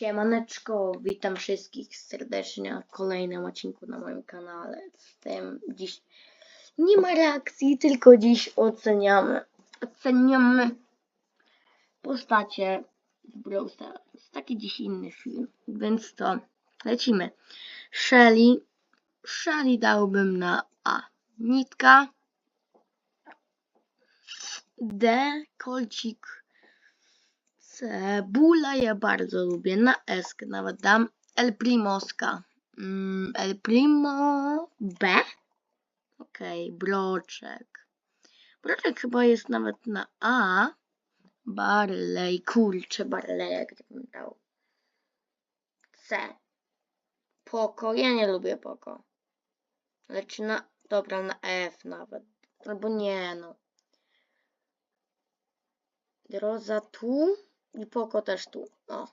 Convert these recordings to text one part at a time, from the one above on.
Siemaneczko, witam wszystkich serdecznie na kolejnym odcinku na moim kanale. Z tym dziś nie ma reakcji, tylko dziś oceniamy. Oceniamy postacie z Brawl Stars. Taki dziś inny film, więc to lecimy. Shelly, Shelly dałbym na A. Nitka, D, Kolcik, Cebula ja bardzo lubię. Na S nawet dam. El Primoska. Mm, El Primo B? Okej, Broczek. Broczek chyba jest nawet na A. Barley, kurczę, Barley, jak bym dał. C. Poko, ja nie lubię Poko. Lecz na, dobra, na F nawet. Albo nie, no. Roza tu i Poko też tu. O.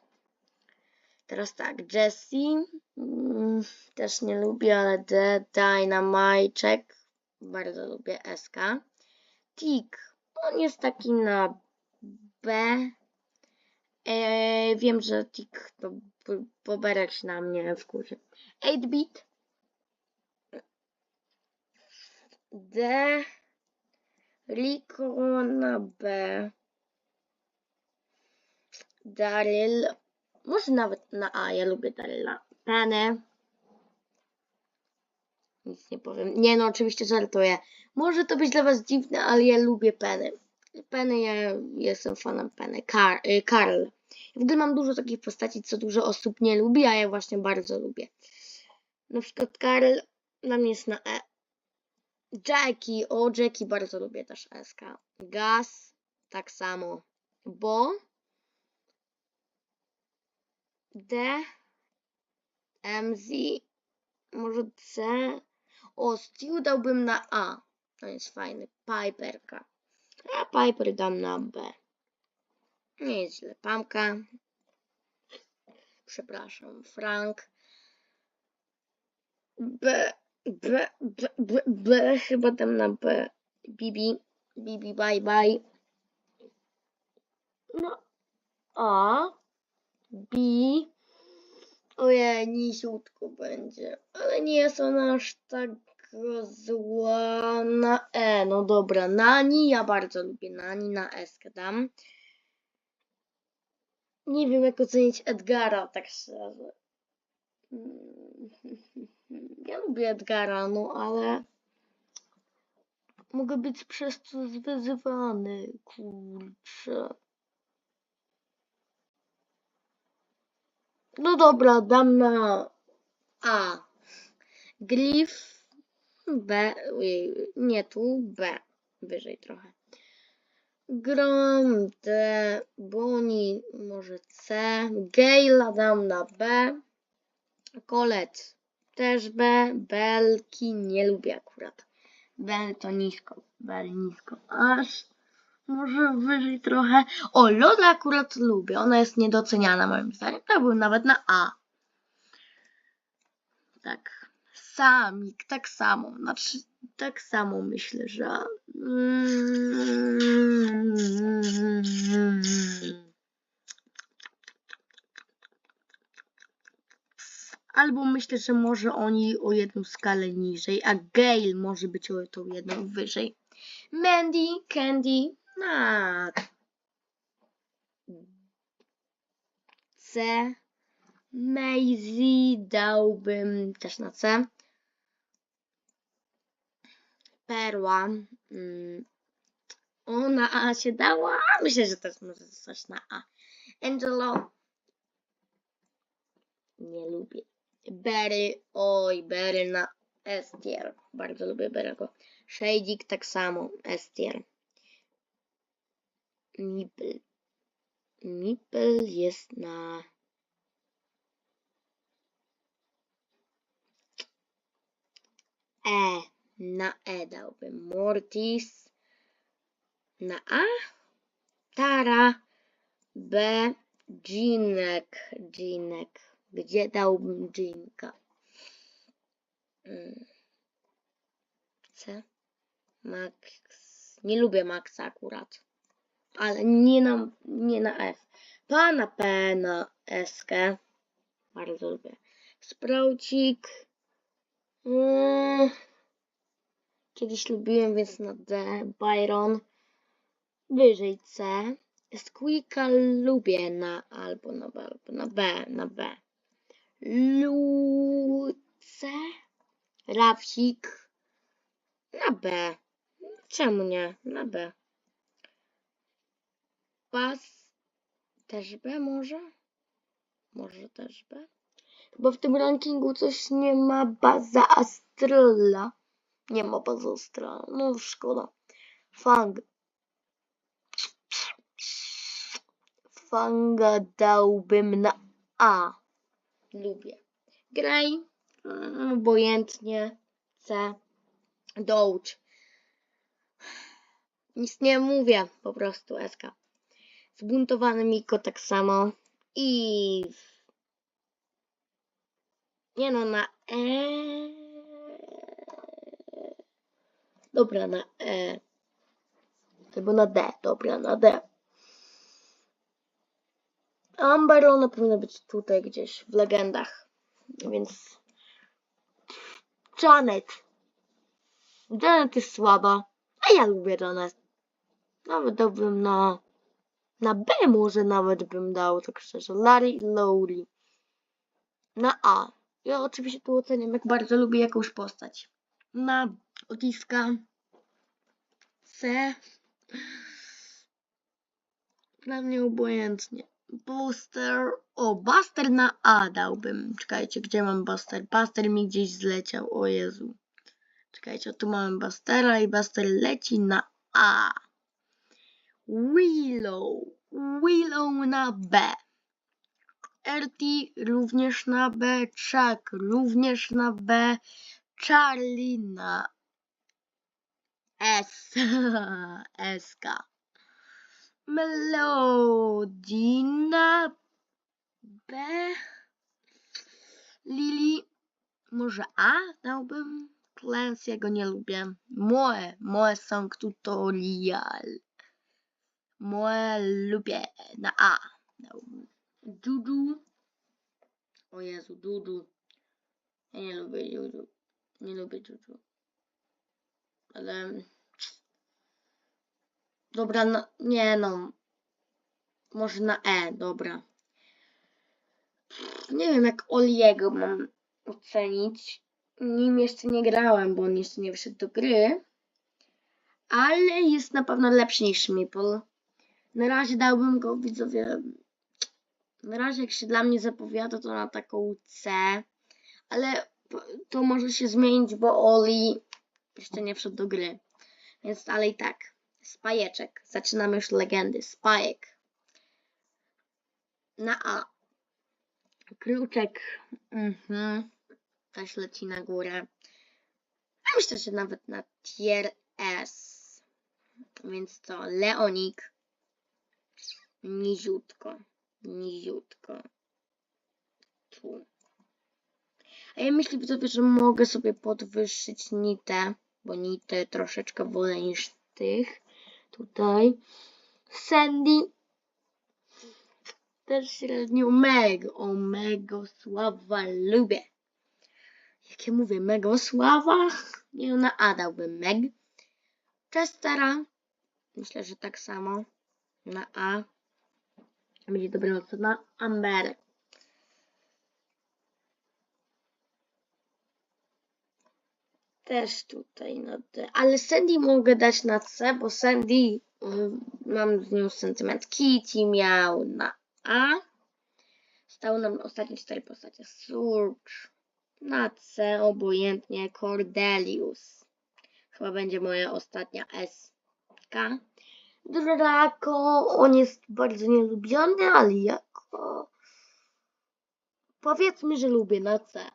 Teraz tak, Jessie. Mm, też nie lubię, ale D. Dynamajczek. Bardzo lubię SK. Tik. On jest taki na B. E, wiem, że Tik to poberek się na mnie wkurzy. 8-bit. D. Rico na B. Daryl. Może nawet na A, ja lubię Daryla. Penny. Nic nie powiem. Nie no, oczywiście żartuję. Może to być dla was dziwne, ale ja lubię Penny. Penny, ja jestem fanem Penny. Kar y, Karl. W ogóle mam dużo takich postaci, co dużo osób nie lubi, a ja właśnie bardzo lubię. Na przykład Karl dla mnie jest na E. Jackie, o Jackie bardzo lubię też SK. Gaz, tak samo. Bo D, MZ, może C. O, Stu dałbym na A. To jest fajny. Piperka. A Piper dam na B. Nie jest źle. Pamka. Przepraszam. Frank. B, B, B, B, B. Chyba dam na B. Bibi. Bibi, bye, bye. No. A. B. Ojej, nisiutko będzie. Ale nie jest ona aż tak zła na E. No dobra, Nani ja bardzo lubię. Nani na S dam. Nie wiem jak ocenić Edgara, tak szczerze. Mm, Ja lubię Edgara, no ale mogę być przez to zwyzywany, kurczę. No dobra, dam na A. Glif B. Ojej, nie tu, B. Wyżej trochę. Grom D. Boni może C. Gale dam na B. Kolet też B. Belki nie lubię akurat. Bel to nisko. Bel nisko. Aż może wyżej trochę. O, Lola akurat lubię. Ona jest niedoceniana moim zdaniem. To był nawet na A. Tak. Samik, tak samo. Znaczy, tak samo myślę, że. Albo myślę, że może oni o jedną skalę niżej, a Gale może być o tą jedną wyżej. Mandy, Candy, na C. Maisie dałbym też na C. Perła. Mm. O, na A się dała. Myślę, że też może zostać na A. Angelo. Nie lubię. Berry. Oj, Berry na S tier. Bardzo lubię Berry'ego. Shadik tak samo. S tier. Mipel. Mipel jest na. E. Na E dałbym. Mortis. Na A. Tara. B. Ginek. Ginek. Gdzie dałbym Ginka? Mm. C. Max. Nie lubię Maxa akurat ale nie na, nie na F. Pana P na Eskę. Bardzo lubię. Sproucik. Mm. Kiedyś lubiłem, więc na D. Byron. Wyżej C. Squeaka lubię na albo na B, albo na B, na B. Luce. Na B. Czemu nie? Na B. Pas. Też B może? Może też B? Bo w tym rankingu coś nie ma baza Astrala. Nie ma baza Astrala. No szkoda. Fang. Fanga dałbym na A. Lubię. Graj. mm, Obojętnie. C. Dołcz. Nic nie mówię. Po prostu SK. Zbuntowany Miko tak samo. I... Nie no, na E... Dobra, na E. Albo na D. Dobra, na D. Amber ona powinna być tutaj gdzieś w legendach. Więc... Janet. Janet jest słaba. A ja lubię Janet. Nawet dałbym na... Na B może nawet bym dał, tak szczerze. Larry i Lowry. Na A. Ja oczywiście tu oceniam, jak bardzo lubię jakąś postać. Na Otiska. C. Dla mnie obojętnie. Buster. O, Buster na A dałbym. Czekajcie, gdzie mam Buster? Buster mi gdzieś zleciał. O Jezu. Czekajcie, tu mamy Bustera i Buster leci na A. Willow. Willow na B. RT również na B. Chuck również na B. Charlie na S. SK. Melody na B. Lily. Może A dałbym? Clancy'ego nie lubię. Moe. Moe są Moe lubię. Na A. Dudu. O Jezu, Dudu. Ja nie lubię Dudu. Nie lubię Dudu. Ale... Dobra, no, nie no. Może na E, dobra. Nie wiem, jak Oliego mam ocenić. Nim jeszcze nie grałem, bo on jeszcze nie wyszedł do gry. Ale jest na pewno lepszy niż Meeple. Na razie dałbym go widzowie. Na razie, jak się dla mnie zapowiada, to na taką C. Ale to może się zmienić, bo Oli jeszcze nie wszedł do gry. Więc dalej tak. Spajeczek. Zaczynamy już legendy. Spajek. Na A. Kruczek. Mhm. Też leci na górę. A myślę, że nawet na tier S. Więc co? Leonik. Niziutko. Niziutko. Tu. A ja myślę, widzowie, że mogę sobie podwyższyć nitę, bo nitę troszeczkę wolę niż tych. Tutaj. Sandy. Też średnio Meg. O, Megosława lubię. Jak ja mówię, Megosława? Nie, no, na A dałbym Meg. Chestera. Myślę, że tak samo. Na A. Będzie dobra ocena. Amber. Też tutaj na D. Ale Sandy mogę dać na C, bo Sandy y, mam z nią sentyment. Kitty miał na A. Stały nam ostatnie cztery postacie. Surge. Na C obojętnie. Cordelius. Chyba będzie moja ostatnia SK. Draco. On jest bardzo nielubiony, ale jako... Powiedzmy, że lubię na C.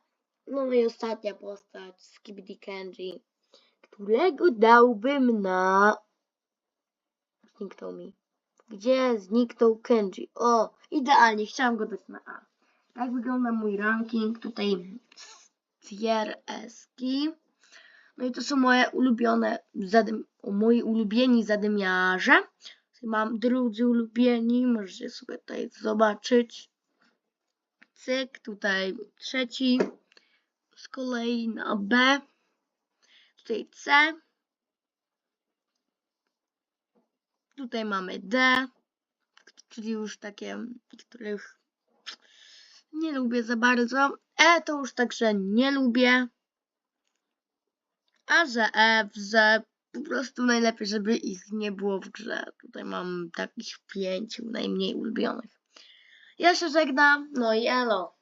No i ostatnia postać, Skibidi Kenji, którego dałbym na... Zniknął mi. Gdzie zniknął Kenji? O, idealnie, chciałam go dać na A. Tak wygląda mój ranking. Tutaj tier eski. No i to są moje ulubione, zadym, moi ulubieni zadymiarze. Mam drudzy ulubieni, możecie sobie tutaj zobaczyć. cyk, tutaj trzeci, z kolei na B, tutaj C, tutaj mamy D, czyli już takie, których nie lubię za bardzo. E to już także nie lubię. A że F, że po prostu najlepiej, żeby ich nie było w grze. Tutaj mam takich pięciu najmniej ulubionych. Ja się żegnam, no i elo.